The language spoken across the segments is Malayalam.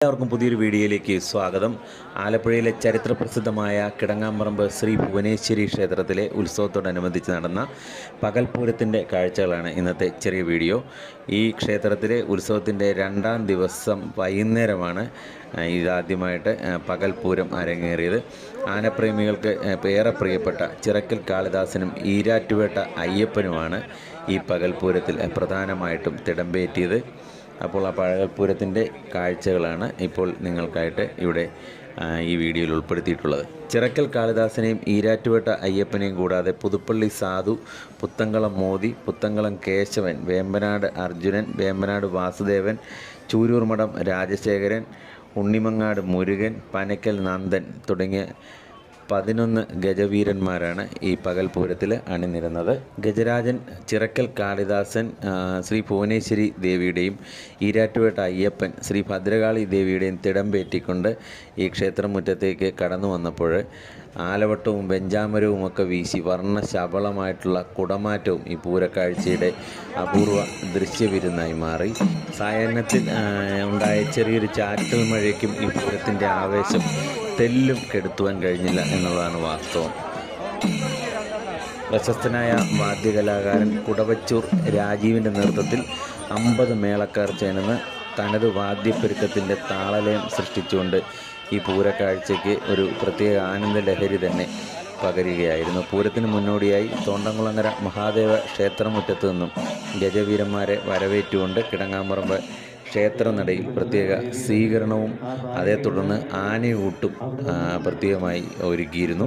എല്ലാവർക്കും പുതിയൊരു വീഡിയോയിലേക്ക് സ്വാഗതം. ആലപ്പുഴയിലെ ചരിത്ര പ്രസിദ്ധമായ കിടങ്ങാമ്പറമ്പ് ശ്രീ ഭുവനേശ്വരി ക്ഷേത്രത്തിലെ ഉത്സവത്തോടനുബന്ധിച്ച് നടന്ന പകൽപൂരത്തിന്റെ കാഴ്ചകളാണ് ഇന്നത്തെ ചെറിയ വീഡിയോ. ഈ ക്ഷേത്രത്തിലെ ഉത്സവത്തിന്റെ രണ്ടാം ദിവസം വൈകുന്നേരമാണ് ഇതാദ്യമായിട്ട് പകൽപൂരം അരങ്ങേറിയത്. ആനപ്രേമികൾക്ക് ഏറെ പ്രിയപ്പെട്ട ചിറക്കൽ കാളിദാസനും ഈരാറ്റുവേട്ട അയ്യപ്പനുമാണ് ഈ പകൽപൂരത്തിൽ പ്രധാനമായിട്ടും തിടമ്പേറ്റിയത്. അപ്പോൾ ആ പഴകൽപ്പൂരത്തിന്റെ കാഴ്ചകളാണ് ഇപ്പോൾ നിങ്ങൾക്കായിട്ട് ഇവിടെ ഈ വീഡിയോയിൽ ഉൾപ്പെടുത്തിയിട്ടുള്ളത്. ചിറക്കൽ കാളിദാസനെയും ഈരാറ്റുപേട്ട അയ്യപ്പനെയും കൂടാതെ പുതുപ്പള്ളി സാധു പുത്തങ്കളം മോദി പുത്തങ്കളം കേശവൻ വേമ്പനാട് അർജുനൻ വേമ്പനാട് വാസുദേവൻ ചൂരൂർമഠം രാജശേഖരൻ ഉണ്ണിമങ്ങാട് മുരുകൻ പനക്കൽ നന്ദൻ തുടങ്ങിയ പതിനൊന്ന് ഗജവീരന്മാരാണ് ഈ പകൽപൂരത്തിൽ അണിനിരുന്നത്. ഗജരാജൻ ചിറക്കൽ കാളിദാസൻ ശ്രീ ഭുവനേശ്വരി ദേവിയുടെയും ഈരാറ്റുപേട്ട അയ്യപ്പൻ ശ്രീ ഭദ്രകാളി ദേവിയുടെയും തിടമ്പേറ്റിക്കൊണ്ട് ഈ ക്ഷേത്രമുറ്റത്തേക്ക് കടന്നു വന്നപ്പോൾ ആലവട്ടവും വെഞ്ചാമരവും ഒക്കെ വീശി വർണ ശബളമായിട്ടുള്ള കുടമാറ്റവും ഈ പൂരക്കാഴ്ചയുടെ അപൂർവ ദൃശ്യവിരുന്നായി മാറി. സായാഹ്നത്തിൽ ഉണ്ടായ ചെറിയൊരു ചാറ്റൽ മഴയ്ക്കും ഈ പൂരത്തിന്റെ ആവേശം തെല്ലും കെടുത്തുവാൻ കഴിഞ്ഞില്ല എന്നുള്ളതാണ് വാസ്തവം. പ്രശസ്തനായ വാദ്യകലാകാരൻ കുടവച്ചൂർ രാജീവിന്റെ നേതൃത്വത്തിൽ അമ്പത് മേളക്കാർ ചേർന്ന് തനത് വാദ്യപ്പെരുക്കത്തിന്റെ താളലയം സൃഷ്ടിച്ചുകൊണ്ട് ഈ പൂരക്കാഴ്ചയ്ക്ക് ഒരു പ്രത്യേക ആനന്ദ ലഹരി തന്നെ പകരുകയായിരുന്നു. പൂരത്തിന് മുന്നോടിയായി തോണ്ടംകുളങ്ങര മഹാദേവ ക്ഷേത്രമുറ്റത്തു നിന്നും ഗജവീരന്മാരെ വരവേറ്റുകൊണ്ട് കിടങ്ങാമ്പറമ്പ് ക്ഷേത്രനടയിൽ പ്രത്യേക സ്വീകരണവും അതേ തുടർന്ന് ആനയൂട്ടും പ്രത്യേകമായി ഒരുക്കിയിരുന്നു.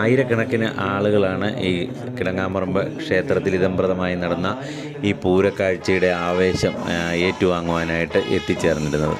ആയിരക്കണക്കിന് ആളുകളാണ് ഈ കിടങ്ങാമ്പറമ്പ് ക്ഷേത്രത്തിൽ ഇതംപ്രദമായി നടന്ന ഈ പൂരക്കാഴ്ചയുടെ ആവേശം ഏറ്റുവാങ്ങുവാനായിട്ട് എത്തിച്ചേർന്നിരുന്നത്.